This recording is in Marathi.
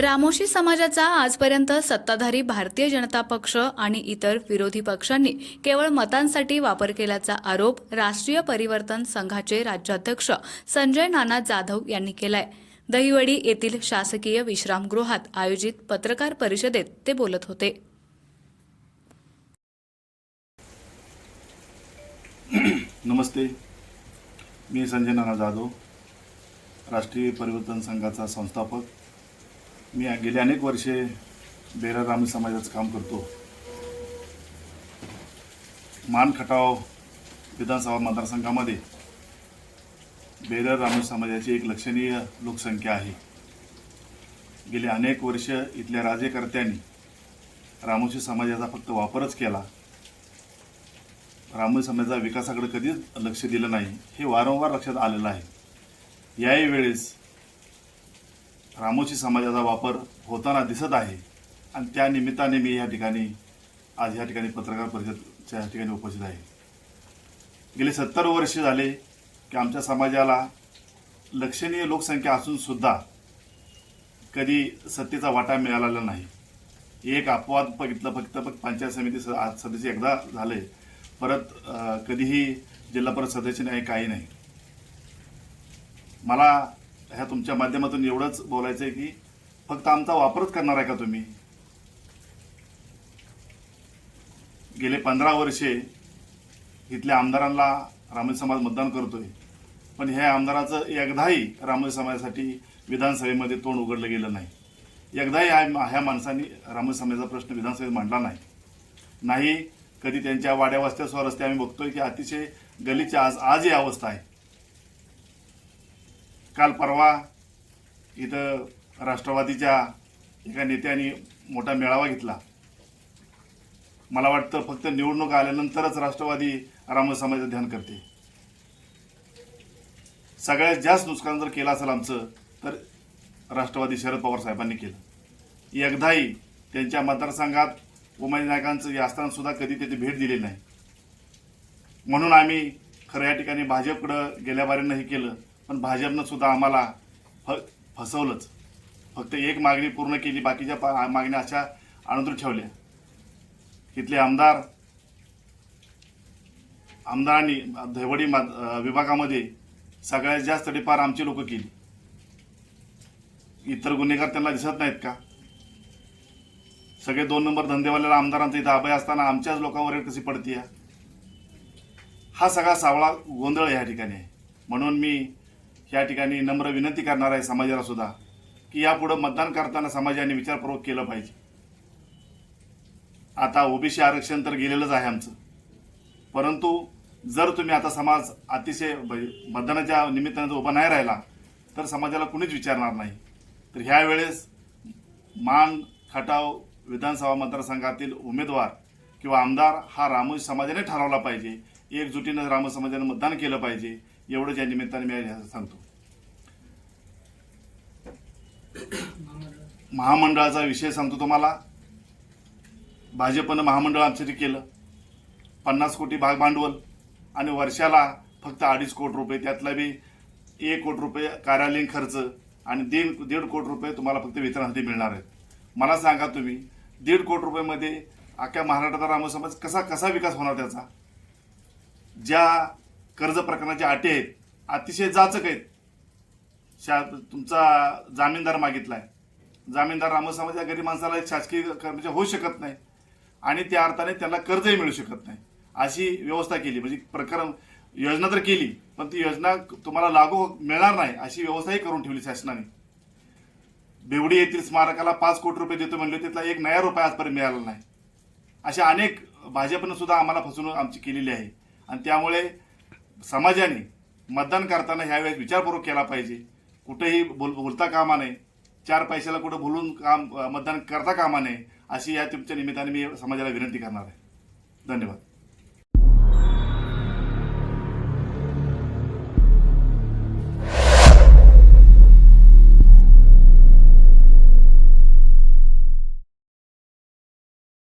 रामोशी समाजाचा आजपर्यंत सत्ताधारी भारतीय जनता पक्ष आणि इतर विरोधी पक्षांनी केवळ मतांसाठी वापर केल्याचा आरोप राष्ट्रीय परिवर्तन संघाचे राज्याध्यक्ष संजय नाना जाधव यांनी केलाय. दहिवडी येथील शासकीय विश्रामगृहात आयोजित पत्रकार परिषदेत ते बोलत होते. नमस्ते. मी संजय नाना जाधव राष्ट्रीय परिवर्तन संघाचा संस्थापक. मी गेली अनेक वर्षे बेरा रामी समाजाचं काम करतो. मान खटाव विधानसभा मतदारसंघामध्ये बेरर रामी समाजाची एक लक्षणीय लोकसंख्या आहे. गेले अनेक वर्ष इथल्या राज्यकर्त्यांनी रामोशी समाजाचा फक्त वापरच केला. रामोशी समाजाच्या विकासाकडे कधीच लक्ष दिलं नाही. हे वारंवार लक्षात आलेलं आहे. याही वेळेस रामोशी समाजाचा वापर होताना दिसत आहे. आणि त्या निमित्ताने मी या ठिकाणी आज या ठिकाणी पत्रकार परिषदच्या ठिकाणी उपस्थित आहे. गेले सत्तर वर्ष झाले की आमच्या समाजाला लक्षणीय लोकसंख्या असूनसुद्धा कधी सत्तेचा वाटा मिळालेला नाही. एक अपवाद बघितलं फक्त फक्त पंचायत समिती स- आज सदस्य एकदा झाले परत कधीही जिल्हा परिषद सदस्य नाही काही नाही. मला ह्या तुमच्या माध्यमातून एवढंच बोलायचं आहे की फक्त आमचा वापरच करणार आहे का तुम्ही? गेले पंधरा वर्षे इथल्या आमदारांना रामोजी समाज मतदान करतोय. पण ह्या आमदाराचं एकदाही रामोजी समाजासाठी विधानसभेमध्ये तोंड उघडलं गेलं नाही. एकदाही ह्या ह्या माणसांनी रामोजी समाजाचा प्रश्न विधानसभेत मांडला नाही. नाही कधी त्यांच्या वाड्या वस्त्या रस्ते आम्ही बघतोय की अतिशय गलीची आज आज ही अवस्था आहे. काल परवा इथं राष्ट्रवादीच्या एका नेत्याने मोठा मेळावा घेतला. मला वाटतं फक्त निवडणूक आल्यानंतरच राष्ट्रवादी राम समाजाचं ध्यान करते. सगळ्यात जास्त नुकसान जर केलं असेल आमचं तर राष्ट्रवादी शरद पवार साहेबांनी केलं. एकदाही त्यांच्या मतदारसंघात उमाजी नायकांचं हे सुद्धा कधी तिथे भेट दिली नाही. म्हणून आम्ही खरं या ठिकाणी भाजपकडं गेल्या बारीनं हे केलं. पण भाजपनं सुद्धा आम्हाला फ फसवलंच. फक्त एक मागणी पूर्ण केली बाकीच्या पा मागण्या अशा अणुदूर ठेवल्या. इथले आमदार आमदारांनी धैवडी मा- विभागामध्ये सगळ्यात जास्त डिपार आमची लोक केली. इतर गुन्हेगार त्यांना दिसत नाहीत का? सगळे दोन नंबर धंदेवाल्याला आमदारांचा इथं अभय असताना आमच्याच लोकांवर कशी पडती हा सगळा सावळा गोंधळ या ठिकाणी आहे. म्हणून मी या ठिकाणी नम्र विनंती करणार आहे समाजाला सुद्धा की यापुढे मतदान करताना समाजाने विचारपूर्वक केलं पाहिजे. आता ओबीसी आरक्षण तर गेलेलंच आहे आमचं. परंतु जर तुम्ही आता समाज अतिशय म्हणजे मतदानाच्या निमित्तानं जर उभा नाही राहिला तर समाजाला कुणीच विचारणार नाही. तर ह्या वेळेस मान खटाव विधानसभा मतदारसंघातील उमेदवार किंवा आमदार हा रामोजी समाजाने ठरवला पाहिजे. एकजुटीनं रामोजी समाजाने मतदान केलं पाहिजे. एवढंच या निमित्ताने मी सांगतो. महामंडळाचा विषय सांगतो तुम्हाला. भाजपनं महामंडळ आमच्यासाठी केलं. पन्नास कोटी भाग भांडवल आणि वर्षाला फक्त अडीच कोटी रुपये त्यातला बी एक कोटी रुपये कार्यालयीन खर्च आणि दीड दीड कोटी रुपये तुम्हाला फक्त वितरणासाठी मिळणार आहेत. मला सांगा तुम्ही दीड कोटी रुपयेमध्ये अख्ख्या महाराष्ट्राचा रामसमाज कसा कसा विकास होणार त्याचा? ज्या कर्ज प्रकरणाच्या अटी आहेत. अतिशय जाचक आहेत. शा तुमचा जामीनदार मागितलाय. जामीनदार रामसामाच्या गरीब माणसाला एक शासकीय कर्मचारी होऊ शकत नाही आणि त्या अर्थाने त्याला कर्जही मिळू शकत नाही. अशी व्यवस्था केली. म्हणजे प्रकरण योजना तर केली पण ती योजना तुम्हाला लागू मिळणार नाही अशी व्यवस्थाही करून ठेवली शासनाने. बेवडी येथील स्मारकाला पाच कोटी रुपये देतो म्हणले तिथला एक नया रुपया आजपर्यंत मिळाला नाही. अशा अनेक भाजपनं सुद्धा आम्हाला फसवणूक आमची केलेली आहे. आणि त्यामुळे समाजाने मतदान करताना ह्यावेळेस विचारपूर्वक केला पाहिजे. कुठेही बोल बोलता कामा नये. चार पैशाला कुठं बोलून काम मतदान करता कामा नये अशी या तुमच्या निमित्ताने मी समाजाला विनंती करणार आहे. धन्यवाद.